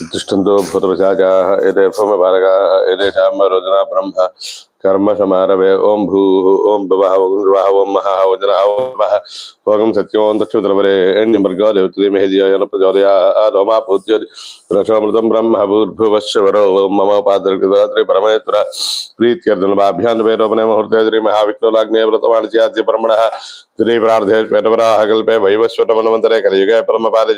तिष्ठन्तो भूतपशाचाः एते भौमबालकाः एतेषां रोजना ब्रह्म। कर्म समारभे ॐ भूः ॐ भवः ॐ महः वज्रः ॐ वः भोगं सत्यों दक्षुद्रवरे एण्यमर्गो देवतुलिमहे धियायन प्रचोदयात् ओमापूज्य रसोमृतं ब्रह्म भूर्भुवश्वरो ॐ मम पादर्गदात्रे परमेश्वर प्रीत्यर्जनभाभ्यान् वेदोपने मुहूर्ते श्री महाविष्णुलाग्ने व्रतवाणिज्याद्य ब्रह्मणः श्री प्रार्थे श्वेतवराह कल्पे वैवस्वतमन्वन्तरे कलियुगे परमपादे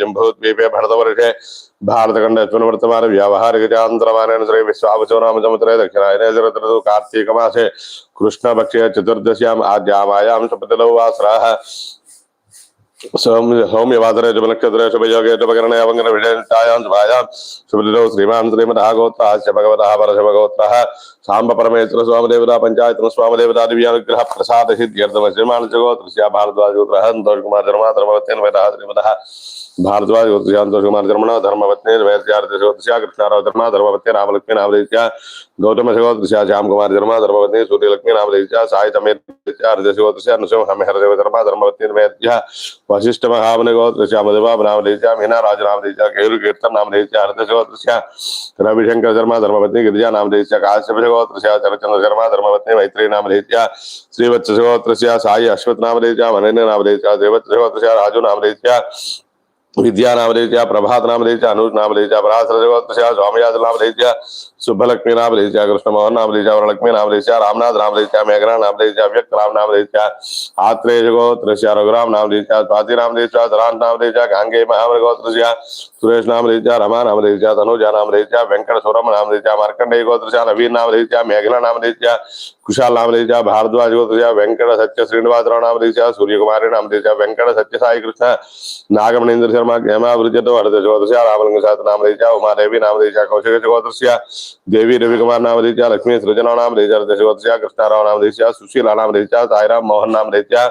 సోమ్యవాదరే శుభనక్షత్రే శుభయోగేటుపకరణ అవంగన విషయాం శుభాయాం శుభలిలో శ్రీమాన్ శ్రీమద్గోత్ర భగవత పరశుభగోత్ర సాంబ పరమేశ్వర స్వామదేవత పంచాయతన స్వామదేవత దివ్యానుగ్రహ ప్రసాద సిద్ధ్యర్థమ శ్రీమాన్ జగోత్ర భారద్వాజోత్ర సంతోష్ కుమార్ भारद्वाजान धर्मण धर्मवत्नी वैश्यादृश्या कृष्णाराव धर्म धर्मवत्नी रामलक्ष्मी नामदेश्या गौतम शिवोदृश्या श्याम कुमार धर्म धर्मवत्नी सूर्यलक्ष्मी साई तमेदृश्या नृसिंह हमेहरदेव धर्म धर्मवत्नी वशिष्ठ महावन मीना राज नामदेश्या केरु कीर्तन नामदेश्या हरद रविशंकर धर्म धर्मवत्नी गिरिजा नामदेश्या काश्यप शिवोदृश्या चरचंद्र धर्म धर्मवत्नी मैत्री श्रीवत्स शिवोदृश्या साई मनेन्द्र राजू नामदेश्या विद्या नामदेश्य प्रभात नामदेश्य अनुज नामदेश्य पराशर गोत्रस्य स्वामियाद नामदेश्य शुभलक्ष्मी नामदेश्य कृष्णमोहन नामदेश्य वरलक्ष्मी नामदेश्य रामनाथ नामदेश्य मेघना नामदेश्य व्यक्त राम नामदेश्य आत्रेय गोत्रस्य रघुराम नामदेश्य स्वाति सुरेश नाम रेजा रमा नाम रेजा तनुजा नाम रेजा वेंकट सौरभ नाम रेजा मार्कंडेय गोत्रचा नवीर नाम रेजा मेघला नाम रेजा कुशाल नाम रेजा भारद्वाज गोत्रजा वेंकट सत्य श्रीनिवास नाम रेजा सूर्य कुमारी नाम रेजा वेंकट सत्य साई कृष्ण नागमणेन्द्र शर्मा हेमावृजतो हरद गोत्रचा रामलिंग सात नाम रेजा उमा देवी नाम रेजा कौशिक गोत्रस्या देवी रवि कुमार नाम रेजा लक्ष्मी सृजना नाम रेजा हृदय गोत्रजा नाम रेजा सुशीला नाम रेजा साईराम मोहन नाम रेजा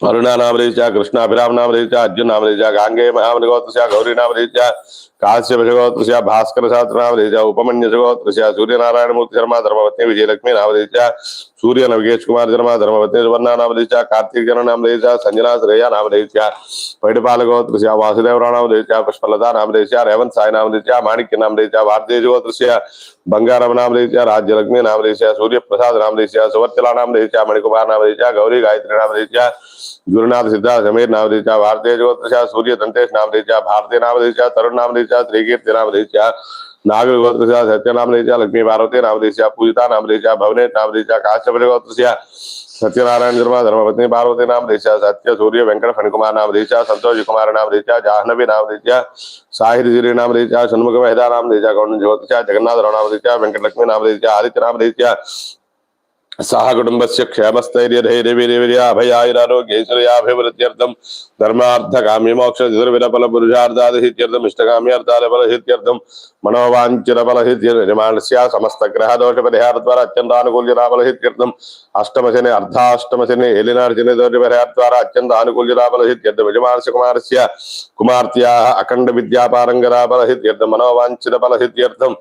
अरुणा नाम रेचा कृष्णाभिराम नाम रेचा अर्जुन नाम रेचा गांगे महामृगोत्र गौरी नाम रेचा काश्य भगवत्र भास्कर शास्त्र नाम रेचा उपमन्य भगवत्र सूर्य नारायण मूर्ति शर्मा धर्मवती विजयलक्ष्मी नाम रेचा सूर्य नवकेश कुमार जन्म धर्मवते सुवर्णा नाम देशा कार्तिक जन नाम देशा संजना श्रेया नाम देशा पैडपाल गोत्र वासुदेवरा नाम देशा पुष्पलता नाम देशा रेवंत साई नाम देशा माणिक्य नाम देशा भारतीय गोत्र बंगारम नाम देशा राज्य लक्ष्मी नाम देशा सूर्य प्रसाद नाम देशा सुवर्चला नाम देशा मणिकुमार नाम देशा गौरी गायत्री नाम देशा गुरुनाथ सिद्धा समीर नाम देशा भारतीय गोत्र सूर्य दंतेश नाम देशा भारतीय नाम देशा तरुण नाम देशा श्रीकीर्ति नाम देशा नागगोत्रस्य सत्यनामदेशा नाम नामदेशा पूजिता नाम नामदेशा भवने नाम नामदेशा काश्यपगोत्रस्य सत्यनारायण शर्मा धर्मपत्नी पार्वती नामदेशा सत्य सूर्य वेंकट फणिकुमार नाम नामदेशा संतोष कुमार नाम नामदेशा जाह्नवी नामदेशा साहिर जीरी श्री नामदेशा षणमुख मेहदा नामदेशा गौण ज्योतिषा जगन्नाथ राव नाम नामदेशा वेंकट लक्ष्मी नाम नामदेशा आदित्य नाम नामदेशा సహ కుటుంబస్య క్షేమస్థైర్యధైర్యవీర్యవీర్యాభయాయురారోగ్యైశ్వర్యాభివృత్యర్థం ధర్మార్థ కామ్యమోక్షిర్విలఫల పురుషార్థాదిహిత్యర్థం ఇష్టకామ్యార్థాలఫలహిత్యర్థం మనోవాంఛిరఫలహిత్యమానస్య సమస్త గ్రహ దోష పరిహార ద్వారా అత్యంత అనుకూల్యరాఫలహిత్యర్థం అష్టమశని అర్ధాష్టమశని ఏలినార్జన దోష పరిహార ద్వారా అత్యంత అనుకూల్యరాఫలహిత్యర్థం యజమానస్య కుమారస్య కుమార్త్యా అఖండ విద్యాపారంగరాఫలహిత్యర్థం మనోవాంఛిరఫలహిత్యర్థం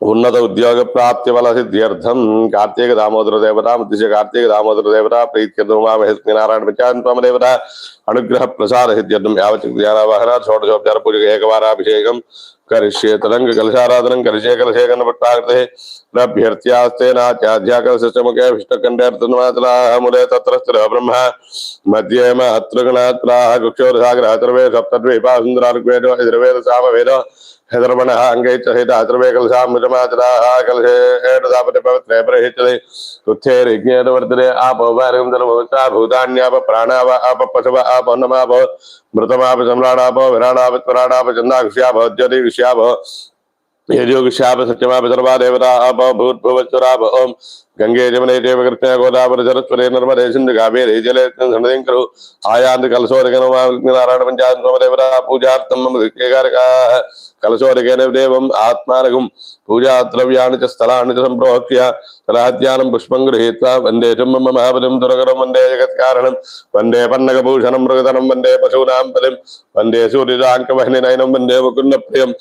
ఉన్నత ఉద్యోగ ప్రాప్తి ఫల సిద్ధ్యర్థం కార్తీక దామోదర దేవత ముద్దిశ కార్తీక దామోదర దేవత ప్రీత్యర్థం మహేశ్వరి నారాయణ ప్రచాంతమ అనుగ్రహ ప్రసాద సిద్ధ్యర్థం యావచక్రియావాహన షోడశోపచార పూజ ఏకవారాభిషేకం కరిష్యే తరంగ కలశారాధనం కరిష్యే కలశేఖన పట్టాగతే లభ్యర్థ్యాస్తే నాత్యాధ్యాకలశముఖే విష్ణుకంఠేర్తన్మాతలాహములే తత్ర స్థిర బ్రహ్మ. మధ్యేమ అత్రగణాత్రాహ గుక్షోరసాగర అతర్వే సప్తద్వీపా సుందరారుగ్వేదో ఎదుర్వేద సామవేదో హెదర్మణ అంగైత సహిత అతర్వే కలశామృతమాతరాహ కలశేణ పవిత్రే ధనమోచా భూతాన్యాప ప్రాణావ ఆప పశవ ఆప అన్నమాప మృతమాప సమ్రాడాప విరాడాప త్వరాడాప చందాక్షాభ జ్యోతి విషయాభ యజోగిష్యాప సత్యమాప సర్వా దేవతా ఆప భూర్భువచ్చురాప ఓం గంగే జమునే దేవ కృష్ణ గోదావరి సరస్వతి నర్మదే సింధు కావేరి జలే సన్నదింకరు కలసోరగణ నారాయణ పంచాయత్ దేవత పూజార్థం మమ దిక్కేగారకా దేవం ఆత్మానగం పూజాద్రవ్యాన్ని చ స్థలాన్ని చ సంప్రోక్ష్య స్థలాధ్యానం పుష్పం గృహీత్వా వందే చ మహాబలిం దురగరం వందే జగత్కారణం వందే పన్నగభూషణం మృగధనం వందే పశూనాం బలిం వందే సూర్యజాంకవహ్ని నయనం వందే ముకుంద ప్రియం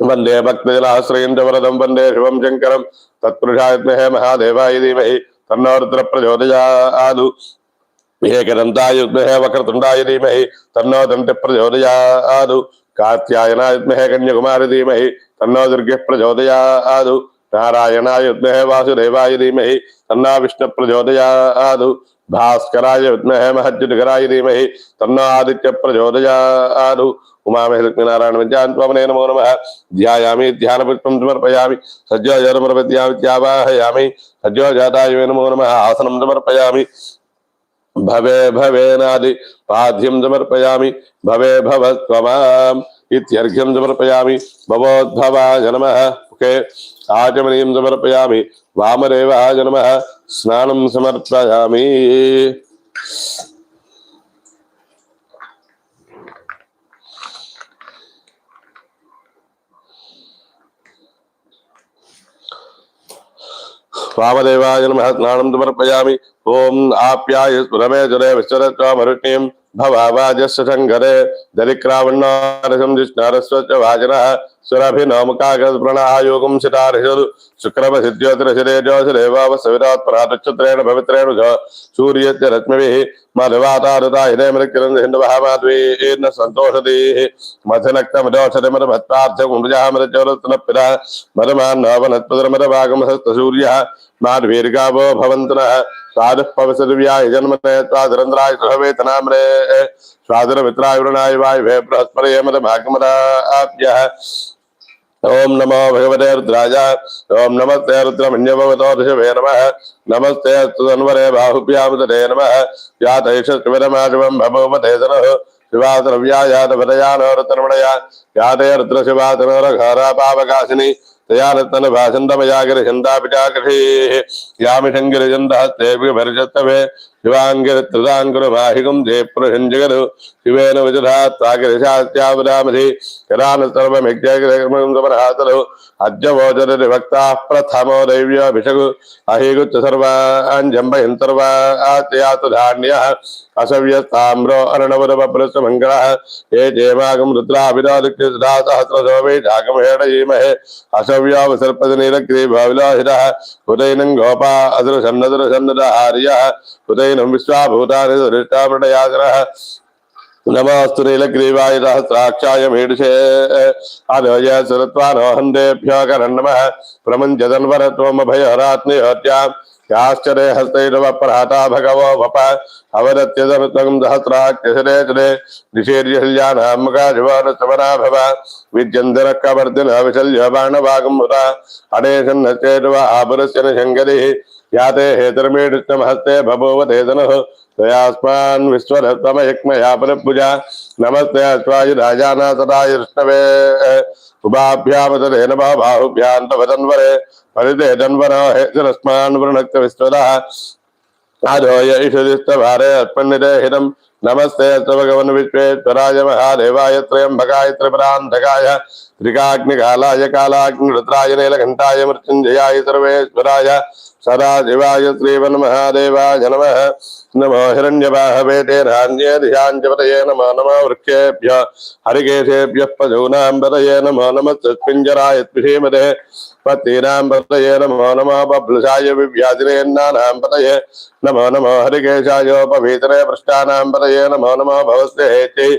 వందే భక్తజలాశ్రయం చ వరదం వందే శివం శంకరం తత్పురుషాయత్మహే మహాదేవాయ ధీమహి తన్నోరుద్ర ప్రచోదయాదు ఏకదంతాయ వక్రతుండాయ ధీమహి తన్నో దంతి ప్రచోదయాదు కాత్యాయనాయుద్మహే కన్యకుమారి ధీమహి తన్నో దుర్గ ప్రచోదయాదు నారాయణాయుద్మహే వాసుదేవాయ ధీమహి తన్నా విష్ణు ప్రచోదయాదు భాస్కరాయ విద్మహే మహజ్యుటికరాయ ధీమహి తన్నో ఆదిత్య ప్రచోదయాదు ఉమామహి లక్ష్మీనారాయణ విద్యాంత్వమనే నమో నమ ధ్యాయామి ధ్యాన పుష్పం సమర్పయామి సజ్జోజరమర్పద్యామి త్యావాహయామి సజ్జోజాతాయ నమో నమ ఆసనం సమర్పయామి భవే భవేనాది పాద్యం సమర్పయామి. భవే భవ త్వమాం. ఇత్యర్ఘ్యం సమర్పయామి. భవోద్భవాయ నమ. ఓకే. ఆచమనీయం సమర్పయామి. వామరేవాయ నమ. స్నానం సమర్పయామి. స్వామదేవాయ నమ స్నానం సమర్పయామి ఓం ఆప్యాయ రమే జురే విశ్వరత్వామరుణ్యం భవాజస్వ శంకరే దరిక్రావణారసం జిష్ణారస్వ వాజన वाजनः सुरभिनोमुकागस्मृणायोगं शितारिषदु शुक्रमसिद्ध्योतिरशिरेजोशिरेवाव सविरात् परातच्छत्रेण पवित्रेण च सूर्यस्य रश्मिभिः मधुवातारुता हिरेमृक्किरन् हिन्दवः माध्वीर्न सन्तोषदीः मथनक्तमदोषधिमरभत्तार्थमुजामरचोरत्नपिरः मदमान्नवनत्पदरमरभागमहस्तसूर्यः माध्वीर्गावो भवन्तु नः स्वादः पवसदिव्याय जन्मने स्वादरन्द्राय सुहवेतनाम्रे स्वादरमित्राय ஓம் நமோ பகவதே ருத்ராஜா ஓம் நமஸ்தே ருத்ரமன்யபவதோ ரிஷவே நம நமஸ்தே அஸ்துதன்வரே பாகுபியாமுதே நம யாதைஷிவரமாஜிவம் பமோபதேசனோ சிவாசரவ்யா யாதவதயானோ ரத்னமணயா யாதே ருத்ரசிவாசனோரகாரா பாவகாசினி தயாரத்தன பாசந்தமயாகிரி சந்தாபிஜாகிரி யாமிஷங்கிரி சந்தாஸ்தேபி பரிஷத்தவே శివాంగిరిత్రదాంగురవాహికం జయప్రసంజగదు శివేన విజుధా తాగిరిశాస్త్యాభిరామధి కరాను సర్వమిజ్ఞాతలు అద్యవోచన విభక్త ప్రథమో దైవ్యాభిషగు విషగు సర్వాంజంబహిం సర్వాతు ధాన్య అసవ్యస్తామ్రో అరణవరభ్రస్వ మంగళ ఏ జయమాగం రుద్రాభిరాదుక్షా సహస్రశో వై జాగమేడయీమహే అసవ్యామ సర్పదనీలగ్రీ భావిలాహిర హృదయనం గోపా అదురుషన్నదురుషన్నదహార్య హృదయనం విశ్వాభూతాని సురిష్టామృటయాసన नीलग्रीवाय सहस्राक्षाय मीडुषे अनोय सुरत्वानोहन्देभ्यो करन्नमः प्रमुञ्जदन्वरत्वमभयहरात्निहत्याम् याश्चरे हस्तैरव प्रहता भगवो वप अवदत्यदनुत्वं सहस्राक्षसरे चरे निषेर्यहल्यानामकाजवानसमना भव विद्यन्दरकवर्दिन विशल्य बाणवागं मुदा अडेशन्नश्चेर्व आपुरस्य न शङ्करिः యాతే హేతుర్మీడుష్టమహస్తే బభూవ తేతను తయాస్మాన్ విశ్వరత్మయక్మయా పరిభుజ నమస్తే అశ్వాయు రాజానాథరాయృష్ణవే ఉభాభ్యామతేన బాహుభ్యాంతవతన్వరే పరితే తన్వరో హేతురస్మాన్ వృణక్త విశ్వర ఆరోయేషుదిస్తవారే అర్పణితే హితం నమస్తే భగవన్ విశ్వేశ్వరాయ మహాదేవాయ త్రయంబకాయ త్రిపురాంధకాయ త్రికాగ్నికాలాయ కాలాగ్నిరుద్రాయ నీలకంఠాయ మృత్యుంజయాయ సర్వేశ్వరాయ सदाशिवाय श्रीवन्महादेवाय नमः। नमो हिरण्यबाहवेतेरान्येधियाञ्जपतये नमो नमो वृक्षेभ्य, हरिकेशेभ्यः पशूनां पतये नमो, नमः तस्मिञ्जराय त्रिषीमते पतीनां पतये नमो, नमः बब्लुषाय विव्याधिनेन्नानां पतये नमो नमो हरिकेशायोपवीतरे पृष्ठानां पतये नमो नमो भवस्य हेत्यै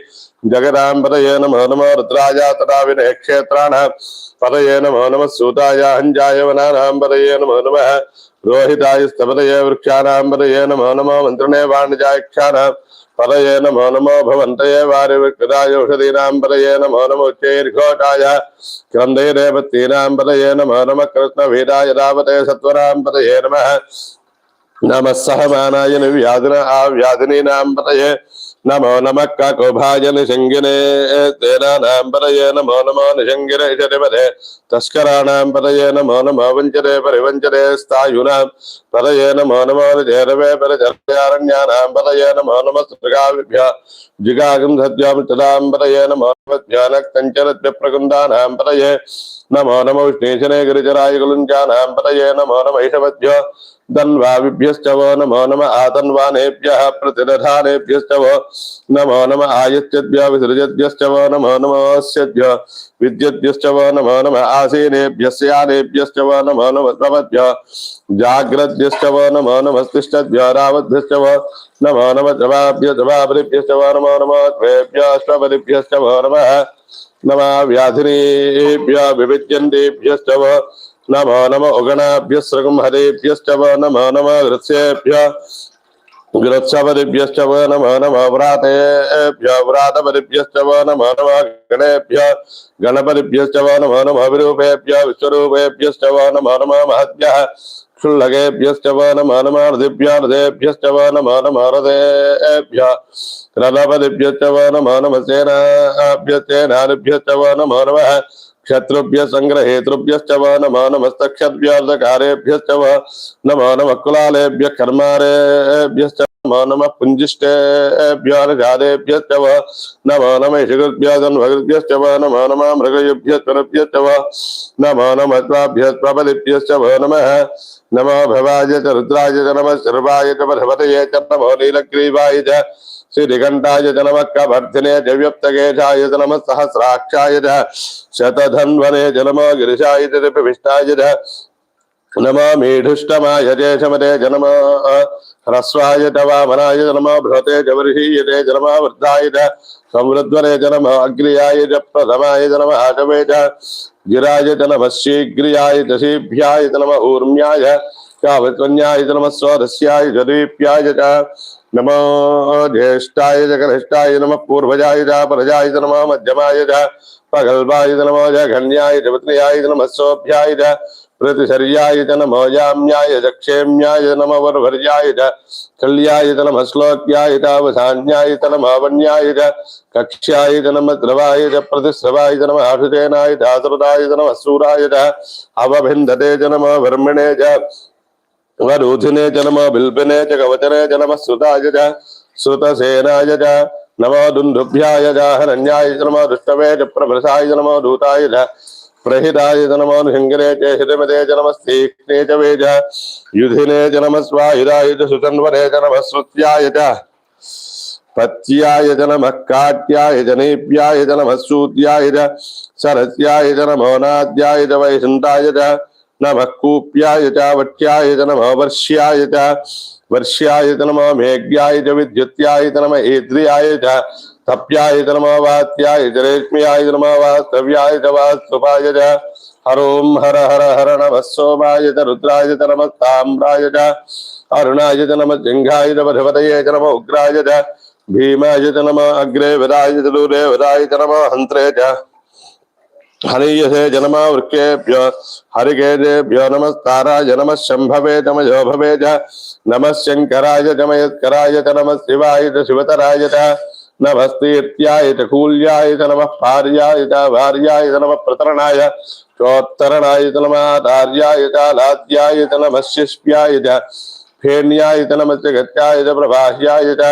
पतये नमो नमो रुद्राय तथा विनय क्षेत्राणां पतये नमो, नमः सूताय हञ्जाय वनानां पतये नमो, नमः రోహితాయ స్తపతయే వృక్షాణం పదయే నమో నమో మంత్రణే వాణిజాక్షాణం పదయే నమో నమో భవంతయే వారి వృక్షదాయోషధీనాం పదయే నమో నమోచ్చైర్ఘోషాయ క్రందైరేపత్తీనాం పదయే నమో నమ కృష్ణవీరాయ రావతే సత్వరాం పదయే నమ. నమ సహమానాయ నివ్యాధిన ఆ వ్యాధినీనాం नमो नमः काकोभाय निषङ्गिने तेनानां पतये नमो नमो निषङ्गिने शरिपदे तस्कराणां पतये नमो नमो वञ्चरे परिवञ्चरे स्थायुनां पतये नमो नमो निजेरवे परिचर्यारण्यानां पतये नमो नमः सृगाविभ्य जिगागं सद्यां तदां पतये नमो नमः ध्यानकञ्चरद्यप्रकुन्दानां पतये नमो नमो विष्णेशने गिरिजराय कुलुञ्जानां पतये नमो नमः ईशवद्भ्यो धन्वाविभ्यश्च वो नमो नम आतन्वानेभ्यः प्रतिदधानेभ्यश्च वो नमो नम आयत्यद्भ्य विसृजद्भ्यश्च वो नमो नमस्यद्भ्य विद्युद्भ्यश्च वो नमो नम आसीनेभ्यस्यानेभ्यश्च वो नमो नम प्रमद्भ्य जाग्रद्भ्यश्च वो नमो नमस्तिष्ठद्भ्य रावद्भ्यश्च वो नमो नम जवाभ्य जवाभृभ्यश्च वो नमो नमो द्वेभ्यश्वपदिभ्यश्च वो नमः नमः व्याधिनेभ्य विविद्यन्तेभ्यश्च वो నమో నమ ఉగణాభ్యస్రగం హరేభ్యశ్చ నమో నమ గృత్సేభ్య గృత్సపదిభ్యశ్చ నమో నమ వ్రాతేభ్య వ్రాతపదిభ్యశ్చ నమో నమ గణేభ్య గణపతిభ్యశ్చ నమో నమ విరూపేభ్య విశ్వరూపేభ్యశ్చ నమో నమ మహత్య క్షుల్లకేభ్యశ్చ నమో నమ హృదిభ్య హృదేభ్యశ్చ నమో నమ హృదేభ్య రథపదిభ్యశ్చ నమో నమ సేనాభ్యశ్చేనాదిభ్యశ్చ నమో నమ क्षत्रुभ्य संग्रहेतृभ्यश्च व नमो नमस्तक्षद्भ्यर्धकारेभ्यश्च व नमो नमः कुलालेभ्य कर्मारेभ्यश्च नमो नमः पुञ्जिष्टेभ्योर्घादेभ्यश्च व नमो नमः ऋगृभ्यो जन्मगृभ्यश्च व नमो नमः मृगयुभ्यश्च व नमो नमः त्वाभ्यस्त्वपदिभ्यश्च व नमः नमो भवाय च रुद्राय च नमः सर्वाय च च नमो नीलग्रीवाय च श्रीघंटाय च नमः कवर्धिने च व्यप्तकेशाय च नमः सहस्राक्षाय च शतधन्वने च नमो गिरिशाय च रिपविष्टाय च नमो मीढुष्टमाय च शमते च नमो ह्रस्वाय च वामनाय च नमो बृहते च वर्षीयते च नमो वृद्धाय च संवृद्वरे च नमः अग्र्याय च प्रथमाय च नमः आशवे च गिराय च नमः शीघ्रियाय च शीभ्याय च नमः ऊर्म्याय कावत्वन्याय च नमः स्वरस्याय च दीप्याय च नमो ज्येष्ठाय च कनिष्ठाय नमः पूर्वजाय च परजाय च नमः मध्यमाय च पगल्वाय च नमो जघन्याय च पत्न्याय च नमः सोभ्याय च प्रतिशर्याय च नमो याम्याय च क्षेम्याय च नमः वरवर्याय च कल्याय च नमः श्लोक्याय च अवसान्याय च नमः वन्याय च कक्ष्याय च नमः द्रवाय च प्रतिस्रवाय च नमः आशुतेनाय च आसुरदाय च नमः सूराय च अवभिन्दते च नमः वर्मिणे च वरूधिने च नमः बिल्बिने च कवचने च नमः श्रुताय च श्रुतसेनाय च नमो दुन्दुभ्याय च, हरण्याय च नमो दुष्टवे च प्रभृसाय च नमो दूताय च, प्रहिताय च नमो निहङ्गिने च हितमिते च नमः तीक्ष्णे च वे च, युधिने च नमः स्वायुधाय च सुतन्वरे च नमः श्रुत्याय च, पत्याय च नमः काट्याय च नेप्याय च नमः सूत्याय च सरस्याय च नमो नाद्याय च वैशन्ताय च नमः कूप्याय च वट्याय च नमः वर्ष्याय च वर्ष्याय च नमः मेघ्याय च विद्युत्याय च नमः ऐद्रियाय च तप्याय च नमः वात्याय च रेश्म्याय च नमः वास्तव्याय च वास्तुपाय च हरों हर हर हर नमः सोमाय च रुद्राय च नमः ताम्राय च अरुणाय च नमः सिंहाय च वधवतये च नमः उग्राय च भीमाय च नमः अग्रे विदाय च दूरे विदाय च नमः हन्त्रे च हरियसे जनम वृक्षेभ्यो हरिकेतेभ्यो नमस्ताराय नमः शम्भवे च मयो भवे च नमः शङ्कराय च मयस्कराय च नमः शिवाय शिवतराय च नमस्तीर्त्याय च कूल्याय च नमः पार्याय च भार्याय च नमः प्रतरणाय चोत्तरणाय च नमः आचार्याय च लाद्याय च नमः शिष्प्याय च फेन्याय च नमः जगत्याय च प्रभाह्याय च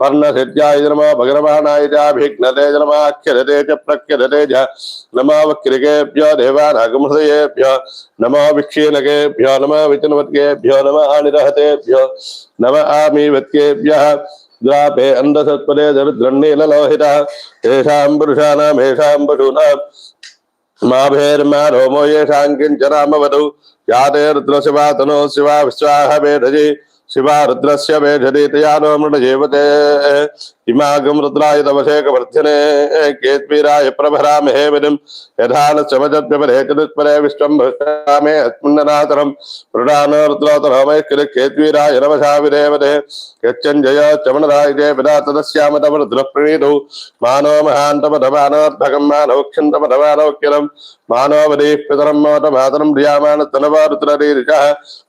पर्णसिद्ध्याय नमः भगरमाणाय नमः वक्रिकेभ्यो देवानागमहृदयेभ्यो नमः विक्षीणकेभ्यो नमः आमीवत्केभ्यः द्रापे तेषां पुरुषाणाम् येषां पशूनां रोमो येषां तनो शिवा विश्वाह मेधजी శివ రుద్రస్య వేషరీతయానో మృడజీవతే ఇమాగం రుద్రాయ తవశేఖవర్ధనే కేత్వీరాయ ప్రభరామహేమినిం యథానశ్చమజద్వ్యపరేచదుత్పరే విశ్వం భృష్టామే అస్మిన్ననాతరం మృడానో రుద్రోతరోమైఖిల కేత్వీరాయ నవశావిరేవతే యచ్చంజయ చమణరాయుజే విరాతదశ్యామతమరుద్రప్రణీతౌ మానో మహాంతమధమానోర్భగం మానౌక్షంతమధమానౌక్యలం మానోవదే పితరం మోట మాతరం ప్రియామాన తనవారుతురీర్ష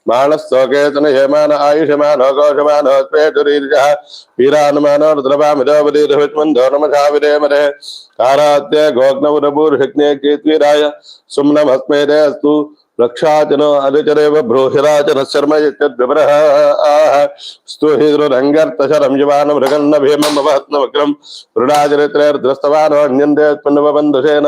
మానస్తోకేతన హేమాన ఆయుషమానోఘోషమానోత్వేషురీర్ష వీరానుమానో రుద్రపామిదోపదీర్హవిష్మంధోనమధావిరేమరే కారాత్య గోగ్నవురభూర్షగ్నే కీర్తిరాయ సుమ్నమస్మేరే అస్తు రక్షాచనో అనుచరేవ బ్రూహిరాచన శర్మ యద్వివర స్తుహిదృరంగర్తశరం యువాన మృగన్న భీమం అవహత్న వక్రం వృడాచరిత్రేర్ద్రస్తవానోన్యందే త్మన్వబంధుషేన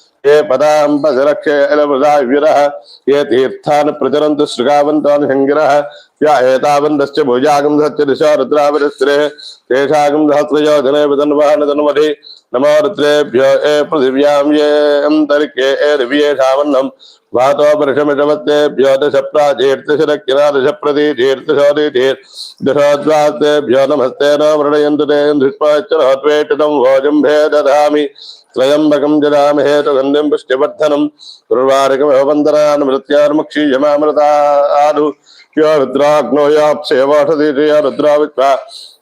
ये पदाम्बरक्षेलभुजाविरः ये तीर्थन प्रचरन्तु श्रुगावन्तान्हङ्गिरः या एतावन्दश्च दिशा रुद्रावरस्त्रे नमो रुद्रेभ्यो ये पृथिव्यां ये अन्तरिके ये नमस्ते न भोजं भे त्र्यम्बकं जदामहे सुगन्धिं पुष्टिवर्धनं उर्वारिकमवन्दनान् मृत्यार्मुक्षीयमामृतादु यो रुद्राग्नो याप्सेवषधिया रुद्रावित्वा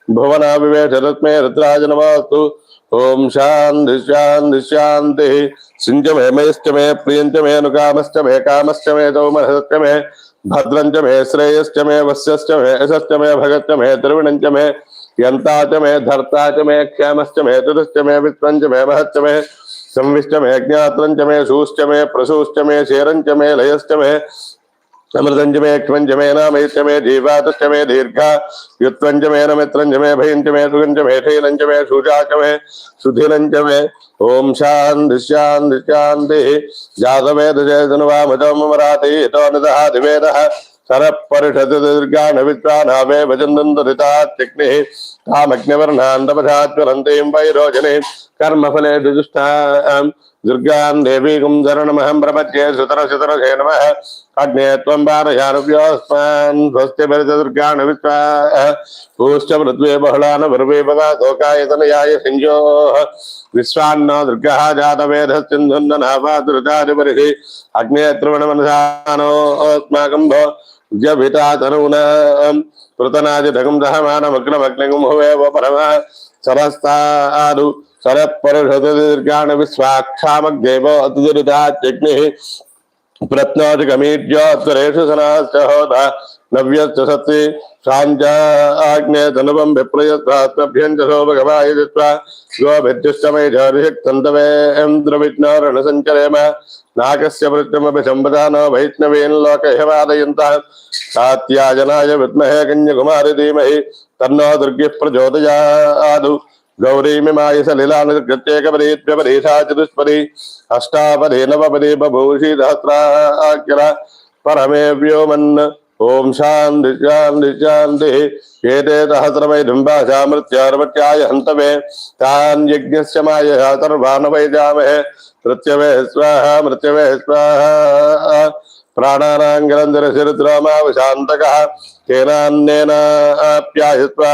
भुवना विवेश रत्मे रुद्राज नमस्तु ओम शांति शांति शांति सिंच मे मयश्च मे प्रियंच मे अनुकामश्च मे कामश्च मे दौमहश्च मे भद्रञ्च मे श्रेयश्च मे वस्यश्च मे यशश्च मे भगश्च मे द्रविणञ्च मे यन्ता च मे धर्ता च मे क्षामश्च मे तुदश्च मे वित्वञ्च मे महश्च मे संविश्च मे ज्ञात्रञ्च मे शूश्च मे प्रसूश्च मे शेरञ्च मे लयश्च मे अमृतञ्च मे क्ष्मञ्च मे नामयश्च मे जीवातश्च मे दीर्घा युत्वञ्च मे नमित्रञ्च मे भयञ्च मे सुगञ्च मे शैलञ्च मे शूचा च मे सुधीरञ्च मे। ॐ शान्ति शान्ति शान्तिः। जातवेदजयधनुवामजो मराति हितो निदः दिवेदः सरपरिषदुर्गानविद्वानावे भजन्तरितात्यग्निः कामग्निवर्णान्तपथात्वरन्तीं वैरोचने कर्मफले दुष्टाम् दुर्गां देवीं शरणमहं प्रपद्ये सुतरसुतरसे नमः अग्ने त्वं पारयानुव्योऽस्मान् स्वस्ति भरतदुर्गान् विश्वा भूश्च पृथ्वी बहुलान भर्वे भगा तोकायतनयाय सिञ्जोः विश्वान्न दुर्गः जातवेधस्सिन्धुन्दनापादृतादिपरिः अग्ने त्रिवणमनसानोऽस्माकं भो జభితాతనూనా కృతనాది ధగం దహమానమగ్నమగ్నగుంహవేవ పరమ సరస్తాదు సరపరుషదుర్గాణ విశ్వాక్షామగ్దేవ అతుదురుతాత్యగ్ని ప్రత్నోదిగమీడ్యోత్తరేషు సనాశ్చోద नव्यस्ते साञ्जाग्ने धनुवम् विप्रयत्रात्मभ्यञ्जसो भगवाय दत्त्वा गोभिर्दुष्टमैधर्षक्तन्तवे इन्द्रविघ्नो रणसञ्चरेम नाकस्य वृत्तमपि सम्पदानो वैष्णवेन लोक वादयन्तः सात्याजनाय विद्महे कन्याकुमारि धीमहि परमे व्योमन ॐ शान्ति शान्ति शान्तिः एते सहस्रवैडम्बाशामृत्यार्मत्याय हन्तवे तान् यज्ञस्य मायया सर्वान् वैजामहे मृत्यवे स्वाहा मृत्यवे स्वाहा। प्राणानाङ्गरन्धरशिरुद्रामावशान्तकः केनान्नेनाप्यायस्वा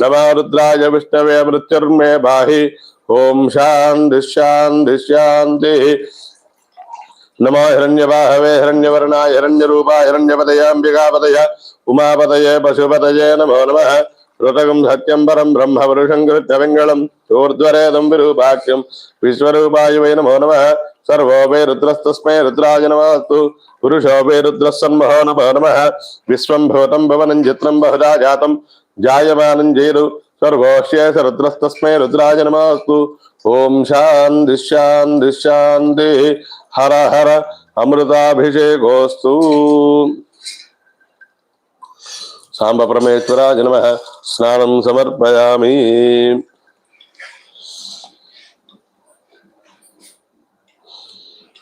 नमो रुद्राय विष्णवे मृत्युर्मे बाहि ॐ शान्ति शान्ति शान्तिः नमो हिरण्यबाहवे हिरण्यवर्णाय हिरण्यरूपाय हिरण्यपदयाम्बिकापदय उमापदये पशुपदये नमो नमः ऋतगं सत्यं परं ब्रह्मपुरुषं कृत्यपिङ्गलं ऊर्ध्वरेदं विरूपाख्यं विश्वरूपाय वै नमो नमः सर्वो वै रुद्रस्तस्मै रुद्राय नमस्तु पुरुषो वै रुद्रः सन्महो नमो नमः विश्वं भवतं भवनं चित्रं बहुधा जातं जायमानं जैरु సర్వోష్య రుద్రస్తస్మై రుద్రాజ నమస్తు ఓం శాంతి శాంతి శాంతి హర హర అమృతాభిషేకోస్తు సాంబ పరమేశ్వరాజ నమ స్నానం సమర్పయామి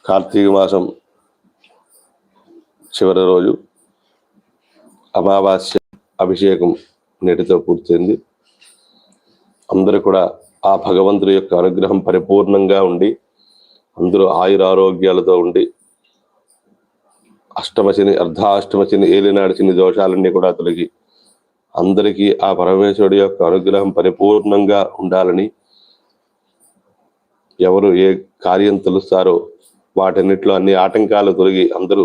కార్తీక మాసం చివరి రోజు అమావాస్య అభిషేకం నేటితో పూర్తయింది. అందరూ కూడా ఆ భగవంతుడి యొక్క అనుగ్రహం పరిపూర్ణంగా ఉండి అందరూ ఆయురారోగ్యాలతో ఉండి అష్టమశని అర్ధాష్టమశని అర్ధాష్టమ ఏలినాడు చిన్ని దోషాలన్నీ కూడా తొలగి అందరికీ ఆ పరమేశ్వరుడి యొక్క అనుగ్రహం పరిపూర్ణంగా ఉండాలని ఎవరు ఏ కార్యం తెలుస్తారో వాటన్నిటిలో అన్ని ఆటంకాలు తొలగి అందరూ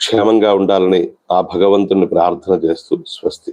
క్షేమంగా ఉండాలని ఆ భగవంతుని ప్రార్థన చేస్తూ స్వస్తి.